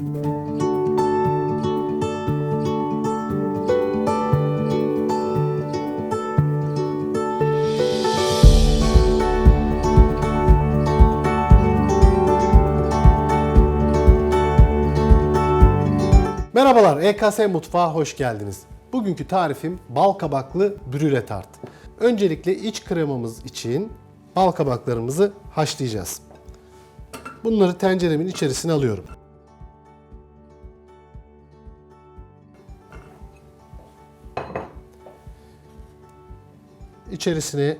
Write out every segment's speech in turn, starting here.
Merhabalar, EKS Mutfağa hoş geldiniz. Bugünkü tarifim bal kabaklı brüle tart. Öncelikle iç kremamız için bal kabaklarımızı haşlayacağız. Bunları tenceremin içerisine alıyorum. İçerisine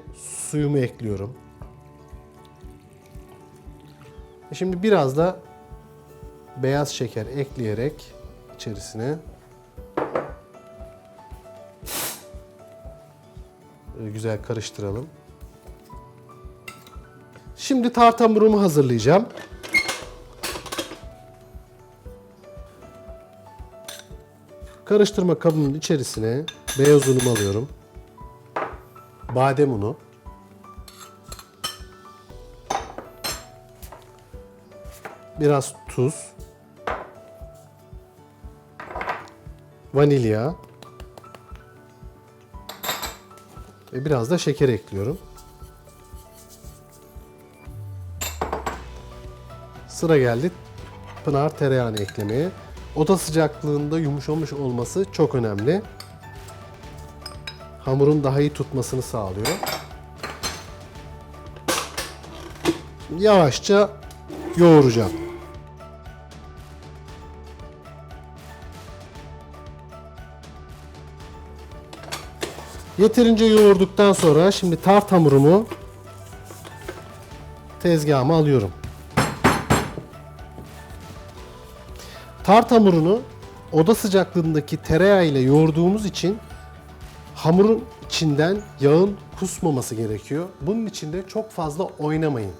suyumu ekliyorum. Şimdi biraz da beyaz şeker ekleyerek içerisine güzel karıştıralım. Şimdi tart hamurumu hazırlayacağım. Karıştırma kabımın içerisine beyaz unumu alıyorum. Badem unu. Biraz tuz. vanilya ve biraz da şeker ekliyorum. Sıra geldi pınar tereyağını eklemeye. Oda sıcaklığında yumuşamış olması çok önemli. Hamurun daha iyi tutmasını sağlıyor. Yavaşça yoğuracağım. Yeterince yoğurduktan sonra şimdi tart hamurumu tezgahıma alıyorum. Tart hamurunu oda sıcaklığındaki tereyağı ile yoğurduğumuz için hamurun içinden yağın kusmaması gerekiyor. Bunun için de çok fazla oynamayın.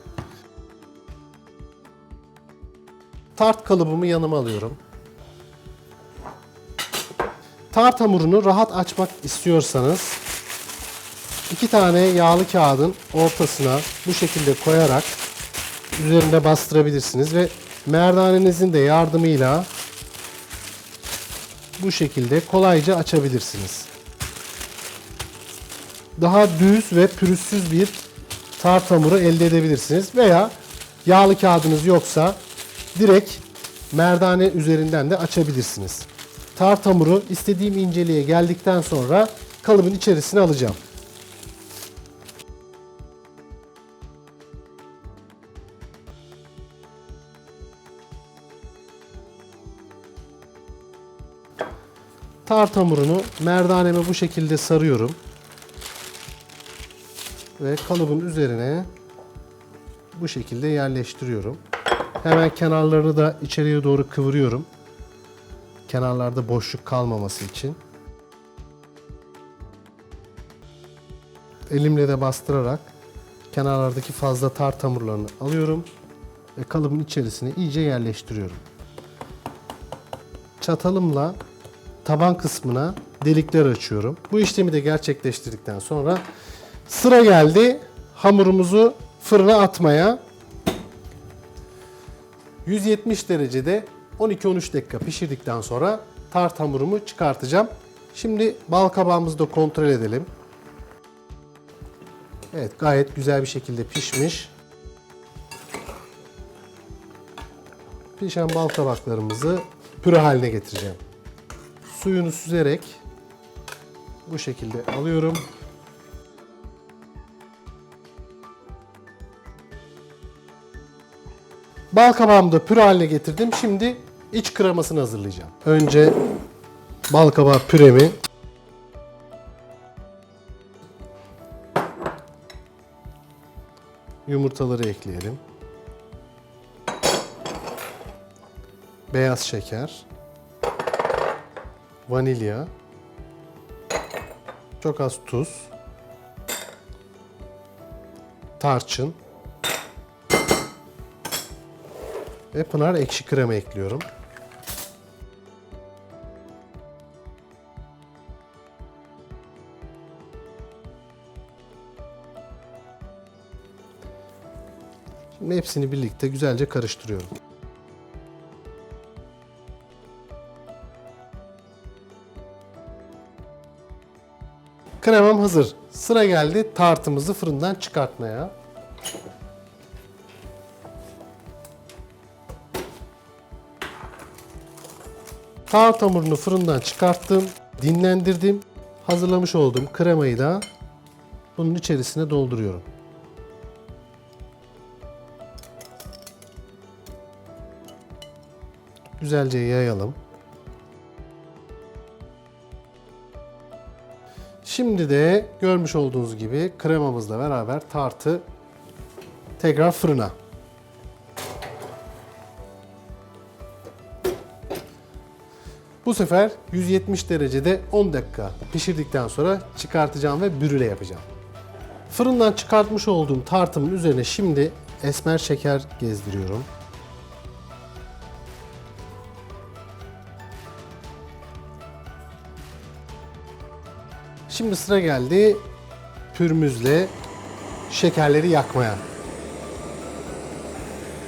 Tart kalıbımı yanıma alıyorum. Tart hamurunu rahat açmak istiyorsanız iki tane yağlı kağıdın ortasına bu şekilde koyarak üzerinde bastırabilirsiniz ve merdanenizin de yardımıyla bu şekilde kolayca açabilirsiniz. Daha düz ve pürüzsüz bir tart hamuru elde edebilirsiniz veya yağlı kağıdınız yoksa direkt merdane üzerinden de açabilirsiniz. Tart hamuru istediğim inceliğe geldikten sonra kalıbın içerisine alacağım. Tart hamurunu merdaneme bu şekilde sarıyorum. Ve kalıbın üzerine bu şekilde yerleştiriyorum. Hemen kenarlarını da içeriye doğru kıvırıyorum. Kenarlarda boşluk kalmaması için. Elimle de bastırarak kenarlardaki fazla tart hamurlarını alıyorum ve kalıbın içerisine iyice yerleştiriyorum. Çatalımla taban kısmına delikler açıyorum. Bu işlemi de gerçekleştirdikten sonra sıra geldi hamurumuzu fırına atmaya. 170 derecede 12-13 dakika pişirdikten sonra tart hamurumu çıkartacağım. Şimdi bal kabağımızı da kontrol edelim. Evet gayet güzel bir şekilde pişmiş. Pişen bal kabaklarımızı püre haline getireceğim. Suyunu süzerek bu şekilde alıyorum. Bal kabağımı da püre haline getirdim. Şimdi iç kremasını hazırlayacağım. Önce bal kabağı püremi yumurtaları ekleyelim. Beyaz şeker, vanilya, çok az tuz, tarçın Ve Pınar ekşi krema ekliyorum. Şimdi hepsini birlikte güzelce karıştırıyorum. Kremam hazır. Sıra geldi tartımızı fırından çıkartmaya. Tart hamurunu fırından çıkarttım, dinlendirdim. Hazırlamış olduğum kremayı da bunun içerisine dolduruyorum. Güzelce yayalım. Şimdi de görmüş olduğunuz gibi kremamızla beraber tartı tekrar fırına. Bu sefer 170 derecede 10 dakika pişirdikten sonra çıkartacağım ve brüle yapacağım. Fırından çıkartmış olduğum tartımın üzerine şimdi esmer şeker gezdiriyorum. Şimdi sıra geldi pürmüzle şekerleri yakmaya.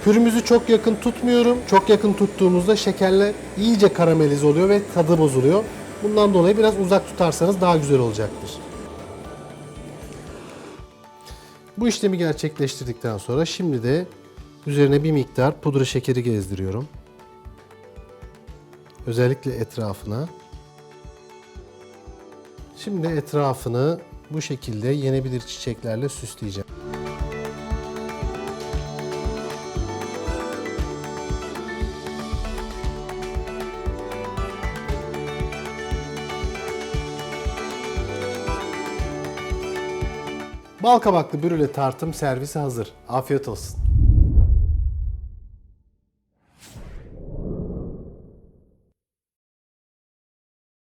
Pürümüzü çok yakın tutmuyorum. Çok yakın tuttuğumuzda şekerler iyice karamelize oluyor ve tadı bozuluyor. Bundan dolayı biraz uzak tutarsanız daha güzel olacaktır. Bu işlemi gerçekleştirdikten sonra şimdi de üzerine bir miktar pudra şekeri gezdiriyorum. Özellikle etrafına. Şimdi etrafını bu şekilde yenebilir çiçeklerle süsleyeceğim. Bal kabaklı brüle tartım servisi hazır. Afiyet olsun.